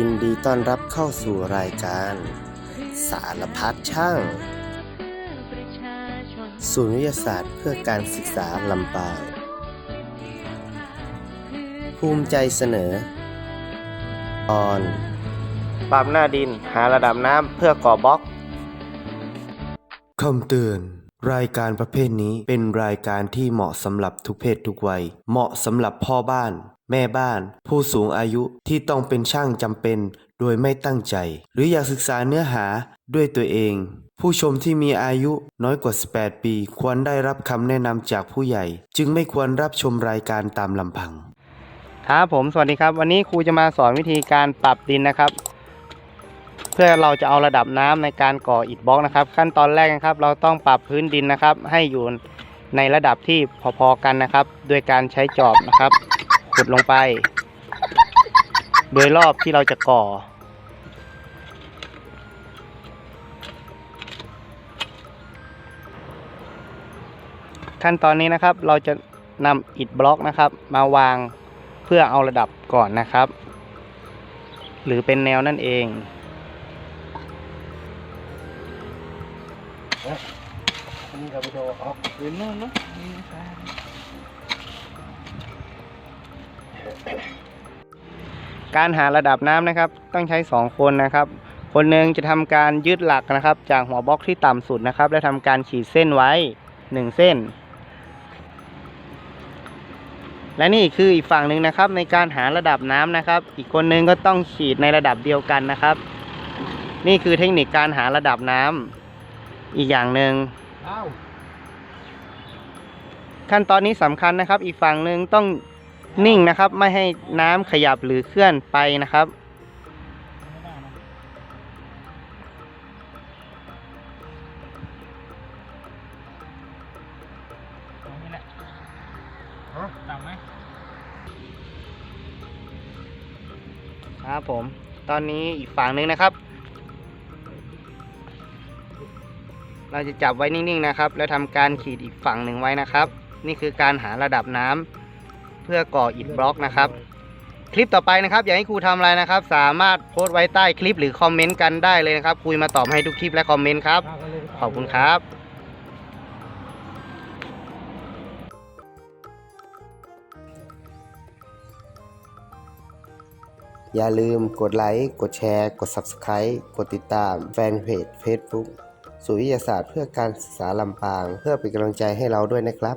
ินดีต้อนรับเข้าสู่รายการ สารพัดช่าง ศูนย์วิทยาศาสตร์เพื่อการศึกษาลำปาง ภูมิใจเสนอ ตอน ปรับหน้าดินหาระดับน้ำเพื่อก่อบล็อกคำเตือน รายการประเภทนี้เป็นรายการที่เหมาะสำหรับทุกเพศทุกวัย เหมาะสำหรับพ่อบ้าน แม่บ้าน ผู้สูงอายุที่ต้องเป็นช่างจำเป็น โดยไม่ตั้งใจ หรืออยากศึกษาเนื้อหาด้วยตัวเอง ผู้ชมที่มีอายุน้อยกว่า 18 ปี ควรได้รับคำแนะนำจากผู้ใหญ่ จึงไม่ควรรับชมรายการตามลำพัง ครับผมสวัสดีครับ วันนี้ครูจะมาสอนวิธีการปรับดินนะครับ เพื่อเราจะเอาระดับน้ำในการก่ออิฐบล็อกนะครับ ขั้นตอนแรกนะครับ เราต้องปรับพื้นดินนะครับ ให้อยู่ในระดับที่พอๆกันนะครับ โดยการใช้จอบนะครับขุดลงไป โดยรอบที่เราจะก่อ ขั้นตอนนี้นะครับเราจะนำอิฐบล็อกนะครับ มาวางเพื่อเอาระดับก่อนนะครับ หรือเป็นแนวนั่นเอง นี่เราไปดูออกพื้นนู่นนะการหาระดับน้ำนะครับ ต้องใช้สองคนนะครับ คนหนึ่งจะทำการยึดหลักนะครับ จากหัวบล็อกที่ต่ำสุดนะครับ และทำการขีดเส้นไว้หนึ่งเส้น และนี่คืออีกฝั่งหนึ่งนะครับ ในการหาระดับน้ำนะครับ อีกคนหนึงก็ต้องขีดในระดับเดียวกันนะครับ นี่คือเทคนิคการหาระดับน้ำ อีกอย่างหนึ่งอ้าวขั้นตอนนี้สำคัญนะครับ อีกฝั่งหนึ่งต้องนิ่งนะครับ ไม่ให้น้ำขยับหรือเคลื่อนไปนะครับต่ำไหมครับผม ตอนนี้อีกฝั่งหนึ่งนะครับ เราจะจับไว้นิ่งๆนะครับ แล้วทำการขีดอีกฝั่งหนึ่งไว้นะครับ นี่คือการหาระดับน้ำเพื่อก่ออิฐบล็อกนะครับ คลิปต่อไปนะครับ อยากให้ครูทำอะไรนะครับ สามารถโพสต์ไว้ใต้คลิปหรือคอมเมนต์กันได้เลยนะครับครูมาตอบให้ทุกคลิปและคอมเมนต์ครับ ขอบคุณครับอย่าลืมกดไลค์ กดแชร์ กด Subscribe กดติดตามแฟนเพจ Facebook ศูนย์วิทยาศาสตร์เพื่อการศึกษาลำปาง เพื่อเป็นกำลังใจให้เราด้วยนะครับ